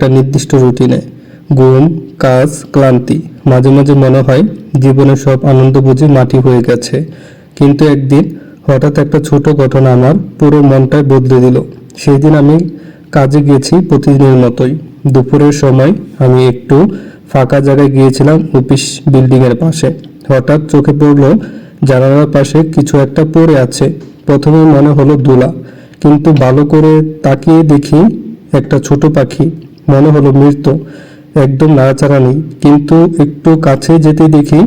একটা নির্দিষ্ট রুটিনে ঘুম, কাজ, ক্লান্তি। মাঝে মাঝে মনে হয় জীবনের সব আনন্দ বুঝি মাটি হয়ে গেছে। কিন্তু একদিন হঠাৎ একটা ছোট ঘটনা আমার পুরো মনটাই বদলে দিল। সেই দিন আমি কাজে গিয়েছি প্রতিদিনের মতোই। দুপুরের সময় আমি একটু ফাঁকা জায়গায় গিয়েছিলাম অফিস বিল্ডিংয়ের পাশে। হঠাৎ চোখে পড়ল জানালার পাশে কিছু একটা পড়ে আছে। প্রথমে মনে হলো দোলা। কিন্তু ভালো করে তাকিয়ে দেখি একটা ছোট পাখি। মনে হলো মৃত, একদম নাড়াচাড়া নেই। কিন্তু একটু কাছে যেতে দেখি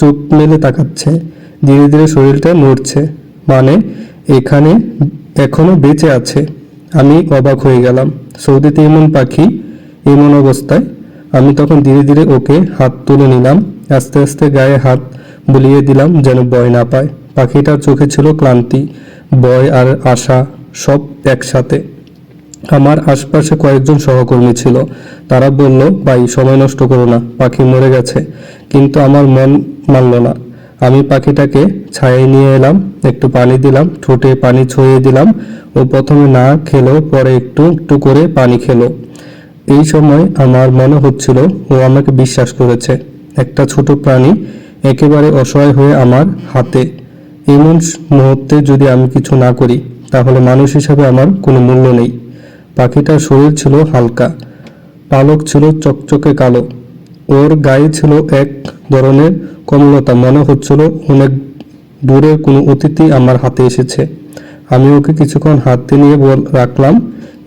চোখ মেলে তাকাচ্ছে, ধীরে ধীরে শরীরটা নড়ছে। মানে এখানে এখনও বেঁচে আছে। আমি অবাক হয়ে গেলাম। সৌদিতে এমন পাখি, এমন অবস্থায়। আমি তখন ধীরে ধীরে ওকে হাত তুলে নিলাম। আস্তে আস্তে গায়ে হাত বুলিয়ে দিলাম যেন ভয় না পায়। পাখিটার চোখে ছিল ক্লান্তি, ভয় আর আশা সব একসাথে। আমার আশপাশে কয়েকজন সহকর্মী ছিল। তারা বলল, ভাই, সময় নষ্ট করো না, পাখি মরে গেছে। কিন্তু আমার মন মানল না। আমি পাখিটাকে ছায়ায় নিয়ে এলাম, একটু পানি দিলাম, ঠোঁটে পানি ছড়িয়ে দিলাম ও প্রথমে না খেলো, পরে একটু একটু করে পানি খেলো। এই সময় আমার মনে হচ্ছিল ও আমাকে বিশ্বাস করেছে। একটা ছোট প্রাণী একেবারে অসহায় হয়ে আমার হাতে। এমন মুহূর্তে যদি আমি কিছু না করি, তাহলে মানুষ হিসাবে আমার কোনো মূল্য নেই। পাখিটার শরীর ছিল হালকা, পালক ছিল চকচকে কালো, ওর গায়ে ছিল এক ধরনের কমলতা, মনে হচ্ছিল অনেক দূরের কোনো অতিথি আমার হাতে এসেছে। আমি ওকে কিছুক্ষণ হাতে নিয়ে বল, রাখলাম।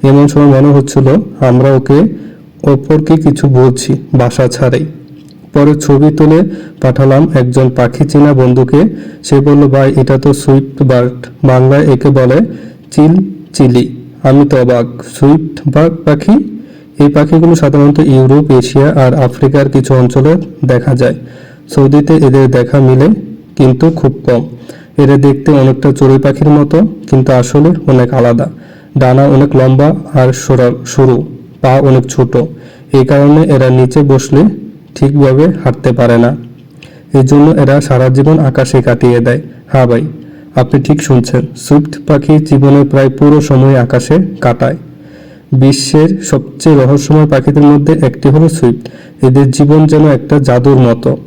এমন সময় মনে হচ্ছিল আমরা ওকে অপরকে কিছু বলছি, বাসা ছাড়াই। পরে ছবি তুলে পাঠালাম একজন পাখি চেনা বন্ধুকে। সে বলল, ভাই, এটা তো সুইফট বার্ড। বাংলায় একে বলে চিল চিলি। আমি তো অবাক সুইফট বার্ড পাখি? এই পাখিগুলো সাধারণত ইউরোপ, এশিয়া আর আফ্রিকার কিছু অঞ্চলে দেখা যায়। সৌদিতে এদের দেখা মিলে, কিন্তু খুব কম। এরা দেখতে অনেকটা চড়ুই পাখির মতো, কিন্তু আসলে অনেক আলাদা। ডানা অনেক লম্বা আর সরা পা অনেক ছোট। এই কারণে এরা নিচে বসলে ঠিকভাবে হাঁটতে পারে না। এই জন্য এরা সারা জীবন আকাশে কাটিয়ে দেয়। হ্যাঁ ভাই। আপনি ঠিক শুনছেন। সুইফট পাখি জীবনের প্রায় পুরো সময় আকাশে কাটায়। বিশ্বের সবচেয়ে রহস্যময় পাখিদের মধ্যে একটি হলো সুইফট। এদের জীবন যেন একটা জাদুর মতো।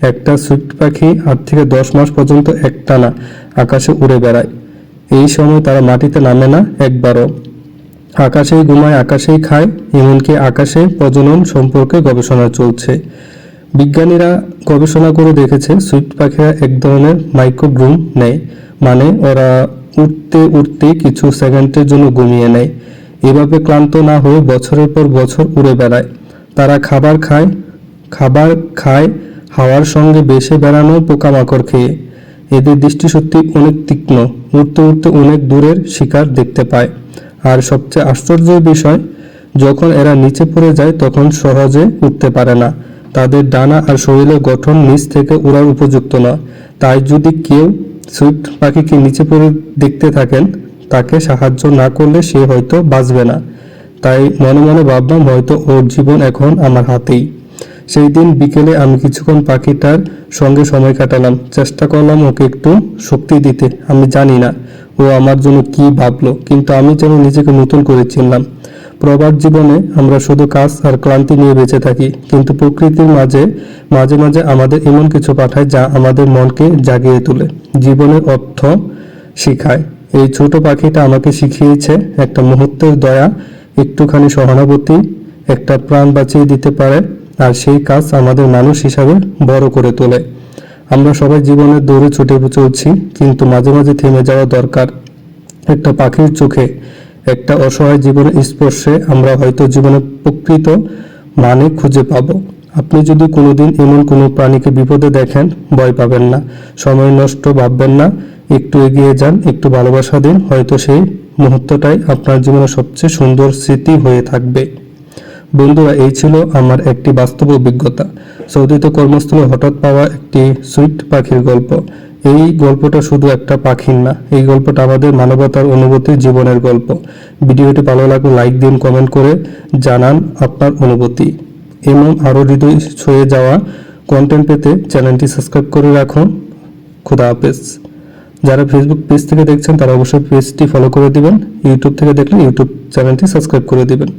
একটা সুইফট পাখি আট থেকে দশ মাস পর্যন্ত একটানা আকাশে উড়ে বেড়ায়। এই সময় তারা মাটিতে নামে না, একবারও। আকাশেই ঘুমায়, আকাশেই খায়, এমনকি আকাশে প্রজনন সম্পর্কে গবেষণা চলছে। বিজ্ঞানীরা গবেষণা করে দেখেছে, সুইফট পাখিরা এক ধরনের মাইক্রোগ্রুম নেয়। মানে ওরা উঠতে উঠতে কিছু সেকেন্ডের জন্য ঘুমিয়ে নেয়। এভাবে ক্লান্ত না হয়ে বছরের পর বছর উড়ে বেড়ায়। তারা খাবার খায় খাবার খায়, হাওয়ার সঙ্গে বেসে বেড়ানো পোকামাকড় খেয়ে। এদের দৃষ্টিশক্তি অনেক তীক্ষ্ণ উঠতে উঠতে অনেক দূরের শিকার দেখতে পায়। আর সবচেয়ে আশ্চর্যের বিষয়, যখন এরা নিচে পড়ে যায় তখন সহজে উঠতে পারে না। তাদের ডানা আর শরীরের গঠন নিচ থেকে উড়ার উপযুক্ত না তাই যদি কেউ সুইফট পাখিকে নিচে পড়ে দেখতে থাকেন, তাকে সাহায্য না করলে সে হয়তো বাঁচবে না। তাই মনে মনে ভাবলাম, হয়তো ওর জীবন এখন আমার হাতেই। সেই দিন বিকেলে আমি কিছুক্ষণ পাখিটার সঙ্গে সময় কাটালাম। চেষ্টা করলাম ওকে একটু শক্তি দিতে, আমি জানি না ও আমার জন্য কি ভাবলো, কিন্তু আমি যেন নিজেকে নতুন করে চিনলাম। প্রবাদ জীবনে আমরা শুধু কাজ আর ক্লান্তি নিয়ে বেঁচে থাকি, কিন্তু প্রকৃতির মাঝে মাঝে মাঝে আমাদের এমন কিছু পাঠায় যা আমাদের মনকে জাগিয়ে তোলে, জীবনের অর্থ শিখায়। এই ছোট পাখিটা আমাকে শিখিয়েছে একটা মুহূর্তের দয়া, একটুখানি সহানুভূতি, একটা প্রাণ বাঁচিয়ে দিতে পারে, আর সেই কাজ আমাদের মানুষ হিসাবে বড় করে তোলে। আমরা সবাই জীবনের দৌড়ে ছুটে চলছি, কিন্তু মাঝে মাঝে থেমে যাওয়া দরকার একটা পাখির চোখে। একটা অসহায় জীবনের স্পর্শে আমরা হয়তো জীবনের প্রকৃত মানে খুঁজে পাবো। আপনি যদি কোনোদিন এমন কোনো প্রাণীকে বিপদে দেখেন, ভয় পাবেন না। সময় নষ্ট ভাববেন না। একটু এগিয়ে যান, একটু ভালোবাসা দিন। হয়তো সেই মুহূর্তটাই আপনার জীবনের সবচেয়ে সুন্দর স্মৃতি হয়ে থাকবে। বন্ধুরা, এই ছিল আমার একটি বাস্তব অভিজ্ঞতা। সৌদিতে কর্মস্থলে হঠাৎ পাওয়া একটি সুইট পাখির গল্প। এই গল্পটা শুধু একটা পাখির না, এই গল্পটা আমাদের মানবতার অনুভূতি জীবনের গল্প। ভিডিওটি ভালো লাগলে লাইক দিন, কমেন্ট করে জানান আপনার অনুভূতি। এমন আরও হৃদয় ছুঁয়ে যাওয়া কন্টেন্ট পেতে চ্যানেলটি সাবস্ক্রাইব করে রাখুন। খুদা হাফেজ। যারা ফেসবুক পেজ থেকে দেখছেন, তারা অবশ্যই পেজটি ফলো করে দিবেন। ইউটিউব থেকে দেখলে ইউটিউব চ্যানেলটি সাবস্ক্রাইব করে দিবেন।